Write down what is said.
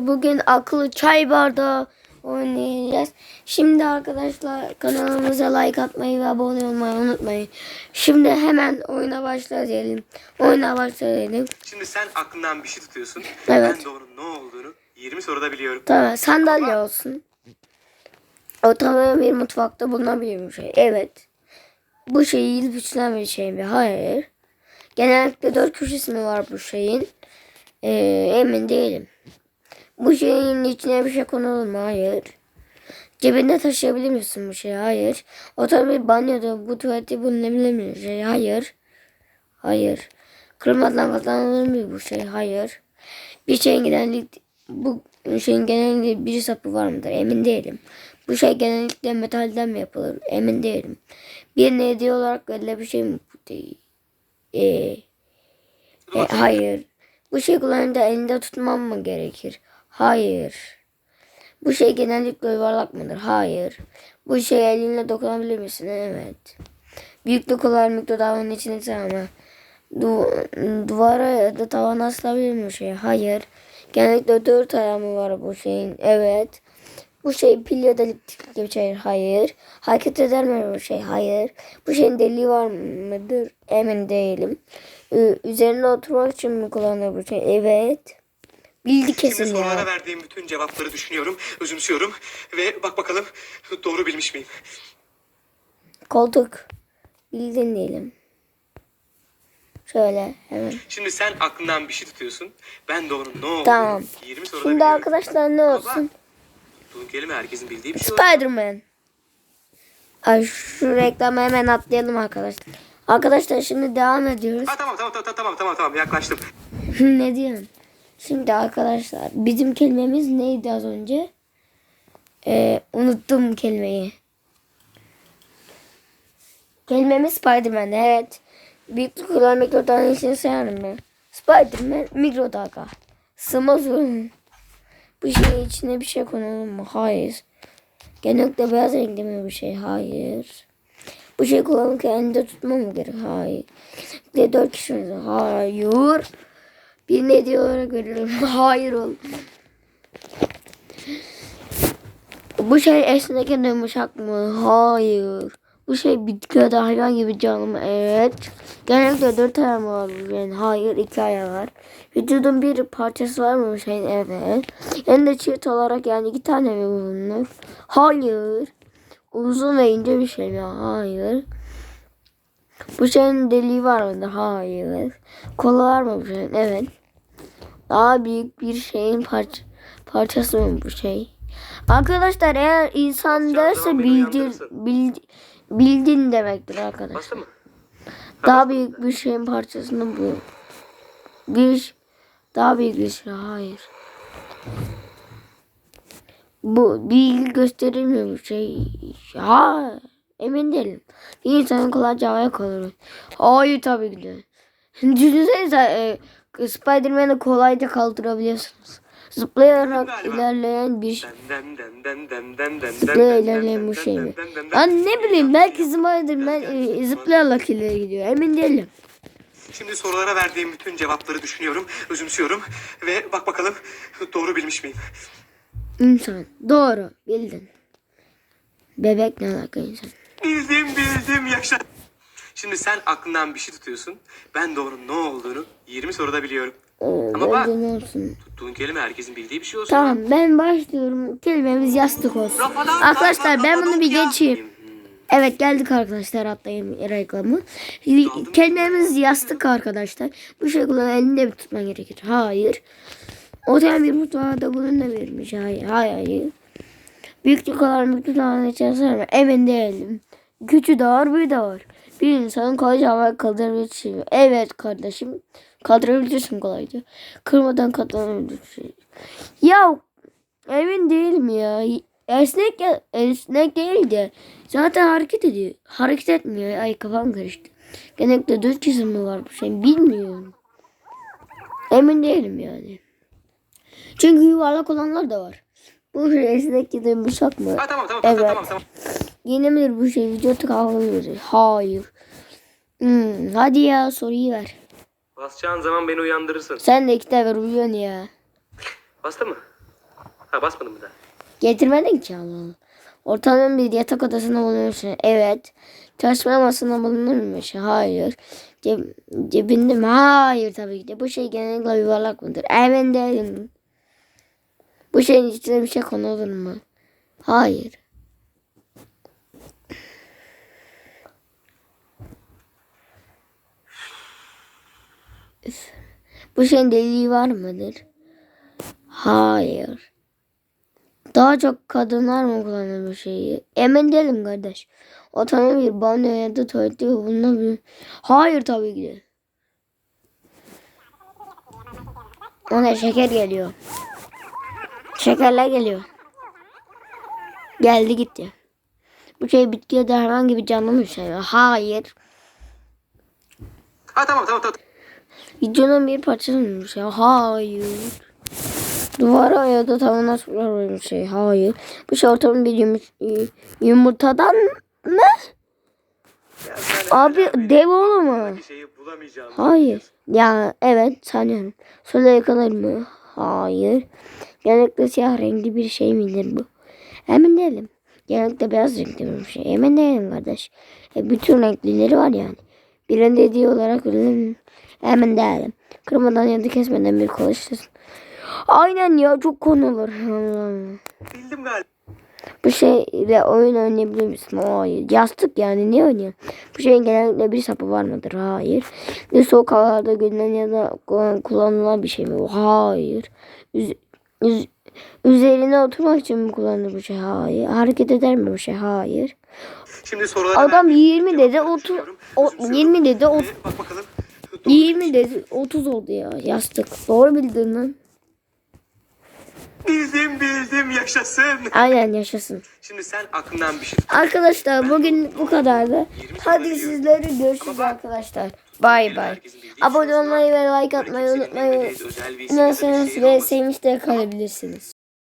Bugün akıllı çay bardağı oynayacağız. Şimdi arkadaşlar kanalımıza like atmayı ve abone olmayı unutmayın. Şimdi hemen oyuna başlayalım. Oyuna başlayalım. Şimdi sen aklından bir şey tutuyorsun. Evet. Ben de onun ne olduğunu 20 soruda biliyorum. Tamam sandalye olsun. O tamamen bir mutfakta bulunabilen bir şey. Evet. Bu şey yiyip içilen bir şey mi? Hayır. Genellikle dört köşesi mi var bu şeyin? Ee, emin değilim. Bu şeyin içine bir şey konulur mu? Hayır. Cebinde taşıyabilir misin bu şeyi? Hayır. Otomobil banyoda bu tuvalette bulunabilir mi? Şey? Hayır. Hayır. Kırmadan kazanılır mı bu şey? Hayır. Bir şeyin genellikle bu şeyin genellikle bir sapı var mıdır? Emin değilim. Bu şey genellikle metalden mi yapılır? Emin değilim. Bir hediye olarak verilen bir şey mi bu değil? Ee, e, hayır. Bu şey kullanınca elinde tutmam mı gerekir? Hayır. Bu şey genellikle yuvarlak mıdır? Hayır. Bu şey elinle dokunabilir misin? Evet. Büyüklük olarak mikrodalganın içine sığama. Du duvara ya da tavana asılabilir mi şey? Hayır. Genellikle dört ayağı mı var bu şeyin? Evet. Bu şey pil ya da elektrik gibi şey. Hayır. Hareket eder mi bu şey? Hayır. Bu şeyin deliği var mıdır? Emin değilim. Ü- üzerine oturmak için mi kullanılır bu şey? Evet. Bildi Şimdi kesin sorulara ya. verdiğim bütün cevapları düşünüyorum, özümsüyorum ve bak bakalım doğru bilmiş miyim? Koltuk. Bildin diyelim. Şöyle hemen. Şimdi sen aklından bir şey tutuyorsun. Ben de onun ne olduğunu Tamam. 20 soruda Şimdi biliyorum. arkadaşlar ne olsun? Tuttuğun kelime herkesin bildiği bir şey olsun. Spider-Man. Ay şu reklamı hemen atlayalım arkadaşlar. Arkadaşlar şimdi devam ediyoruz. Ha tamam tamam tamam tamam tamam tamam yaklaştım. ne diyorsun? Şimdi arkadaşlar bizim kelimemiz neydi az önce? Ee, unuttum kelimeyi. Kelimemiz Spider-Man. Evet. Büyüklük olan mikrodalga için sayar mı? Spider-Man mikrodalga. Sığmaz olur. Bu şey içine bir şey konulur mu? Hayır. Genellikle beyaz renkli mi bir şey? Hayır. Bu şey kullanırken elinde tutmam mı gerek? Hayır. Bir dört kişi? Hayır. Bir ne diye olarak veriyorum. Hayır ol. Bu şey esneken yumuşak mı? Hayır. Bu şey bitki ya da hayvan gibi canlı mı? Evet. Genellikle dört ayağı var bu şeyin. Hayır iki ayağı var. Vücudun bir parçası var mı bu şeyin? Evet. Elinde çift olarak yani iki tane mi bulunur? Hayır. Uzun ve ince bir şey mi? Hayır. Bu şeyin deliği var mıdır? Hayır. Kolu var mı bu şeyin? Evet. Daha büyük bir şeyin parça, parçası mı bu şey? Arkadaşlar eğer insan derse bildir, uyandırırsın. bild, bildin demektir arkadaşlar. Daha büyük bir şeyin parçasını bu. Bir daha büyük bir şey. Hayır. Bu bilgi gösterilmiyor bu şey. Ha, emin değilim. Bir insanın kolayca havaya kalır. Hayır tabii ki de. Düşünsenize e, Spider-Man'i kolayca kaldırabiliyorsunuz. Zıplayarak ilerleyen bir şey. Den den den den den den Zıplaya ilerleyen bu şey mi? Ben ne bileyim belki Spider-Man e, zıplayarak ileri gidiyor. Emin değilim. Şimdi sorulara verdiğim bütün cevapları düşünüyorum, özümsüyorum ve bak bakalım doğru bilmiş miyim? İnsan. Doğru. Bildin. Bebek ne alaka insan? Bildim bildim. Şimdi sen aklından bir şey tutuyorsun. Ben onun ne olduğunu 20 soruda biliyorum. Oo, Ama bak- olsun. Tuttuğun kelime herkesin bildiği bir şey olsun. Tamam ben başlıyorum. Kelimemiz yastık olsun. Arkadaşlar ben bunu bir geçeyim. Evet geldik arkadaşlar atlayayım reklamı. Kelimemiz yastık arkadaşlar. Bu şekilde elinde bir tutman gerekir. Hayır. Otel bir mutfağa da bunun da verilmiş. Hayır. Hayır. hayır. Büyüklük olarak büyüklük olarak içerisinde mi? Emin değilim. Küçüğü de var, büyüğü de var. Bir insanın kolayca havaya kaldırabilir. Evet kardeşim. Kaldırabilirsin kolayca. Kırmadan katlanabilirsin. Ya emin değilim ya. Esnek esnek değil de zaten hareket ediyor. Hareket etmiyor. Ay kafam karıştı. Genellikle dört kesim mi var bu şey bilmiyorum. Emin değilim yani. Çünkü yuvarlak olanlar da var. Bu şey esnek ya da yumuşak mı? Ha, tamam tamam tamam Evet. tamam tamam. Yeni midir bu şey? Video tıkanabilir. Hayır. Hmm, hadi ya soruyu ver. Basacağın zaman beni uyandırırsın. Sen de iki ver uyuyorsun ya. Bastı mı? Ha basmadın mı daha? Getirmedin ki Allah Allah. Ortalama bir yatak odasında bulunur musun? Evet. Çalışma masasında bulunur musun? Hayır. Ceb cebinde mi? Hayır tabii ki de. Bu şey genellikle yuvarlak mıdır? Emin değilim. Bu şeyin içine bir şey konulur mu? Hayır. Bu şeyin deliği var mıdır? Hayır. Daha çok kadınlar mı kullanır bu şeyi? Emin değilim kardeş. Otomobil, banyo ya da tuvalette bulunabilir. Hayır tabii ki de. Ona şeker geliyor. Şekerler geliyor. Geldi gitti. Bu şey bitki ya da herhangi bir canlı mı şey? Hayır. Ha tamam tamam tamam. Videonun bir parçası mı bir şey? Hayır. Duvara ya da tavana bir şey. Hayır. Bu şey ortamın bir yum- yumurtadan mı? Ya Abi dev oğlu mu? Hayır. Ya evet sanıyorum. Suda yakalar mı? Hayır. Genellikle siyah renkli bir şey midir bu? Emin değilim. Genellikle beyaz renkli bir şey. Emin değilim kardeş. E, bütün renklileri var yani. Birinin dediği olarak öyle Emin değilim. Kırmadan ya da kesmeden bir konuşursun. Aynen ya çok Allah. Bildim galiba. Bu şeyle oyun oynayabilir misin? Hayır. Yastık yani ne oynuyor? Bu şeyin genellikle bir sapı var mıdır? Hayır. Ne soğuk havalarda görülen ya da kullanılan bir şey mi? Hayır. Üz- üz- üzerine oturmak için mi kullanılır bu şey? Hayır. Hareket eder mi bu şey? Hayır. Şimdi sorulara Adam ben 20 dedi, cevapları 30 düşünüyorum, o, üzümsüyorum. 20 dedi, o, Ve Bak bakalım. Doğru 20 dedi, 30 oldu ya. Yastık. Doğru bildin lan. Bildim bildim yaşasın. Aynen yaşasın. Şimdi sen aklından bir şey Arkadaşlar bugün bu kadardı. Hadi sizleri görüşürüz arkadaşlar. Bay bay. Abone olmayı ve like atmayı unutmayın. Şehir ve sevinçle kalabilirsiniz.